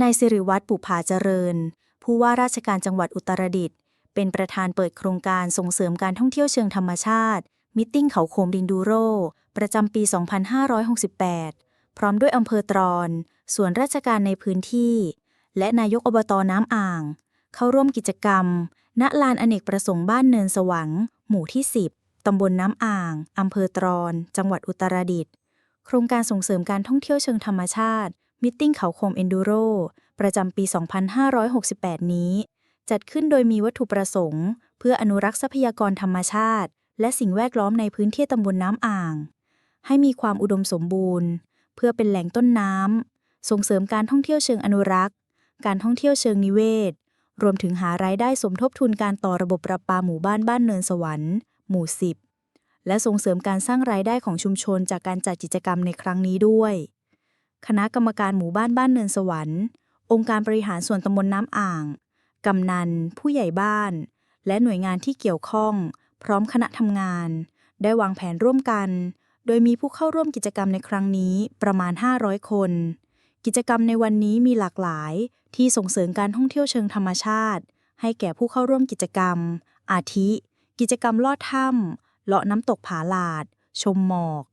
นายสิริวัตรปุภาเจริญ ผู้ว่าราชการจังหวัดอุตรดิตถ์เป็นประธานเปิดโครงการส่งเสริมการท่องเที่ยวเชิงธรรมชาติ มิตติ้งเขาโคมดินดูโร ประจำปี 2568 พร้อมด้วยอำเภอตรอน ส่วนราชการในพื้นที่ และนายกอบตน้ำอ่าง เข้าร่วมกิจกรรม ณ ลานอเนกประสงค์บ้านเนินสวังหมู่ที่ 10 ตำบลน้ำอ่าง อำเภอตรอน จังหวัดอุตรดิตถ์ โครงการส่งเสริมการท่องเที่ยวเชิงธรรมชาติ มิตติ้งเขาโคมเอนดูโรประจำปี 2568 นี้ จัดขึ้นโดยมีวัตถุประสงค์ เพื่ออนุรักษ์ทรัพยากรธรรมชาติ และสิ่งแวดล้อมในพื้นที่ตำบลน้ำอ่าง ให้มีความอุดมสมบูรณ์ เพื่อเป็นแหล่งต้นน้ำส่งเสริมการท่องเที่ยวเชิงอนุรักษ์ การท่องเที่ยวเชิงนิเวศ รวมถึงหารายได้สมทบทุนการต่อระบบประปาหมู่บ้านบ้านเนินสวรรค์ หมู่ 10 และส่งเสริมการสร้างรายได้ของชุมชนจากการจัดกิจกรรมในครั้งนี้ด้วย คณะกรรมการหมู่บ้านบ้านเนินสวรรค์ องค์การบริหารส่วนตำบลน้ำอ่าง กำนัน ผู้ใหญ่บ้าน และหน่วยงานที่เกี่ยวข้อง พร้อมคณะทำงาน ได้วางแผนร่วมกัน โดยมีผู้เข้าร่วมกิจกรรมในครั้งนี้ประมาณ 500 คน กิจกรรมในวันนี้มีหลากหลายที่ส่งเสริมการท่องเที่ยวเชิงธรรมชาติ ให้แก่ผู้เข้าร่วมกิจกรรม อาทิ กิจกรรมลอดถ้ำเลาะน้ำตกผาลาด ชมหมอก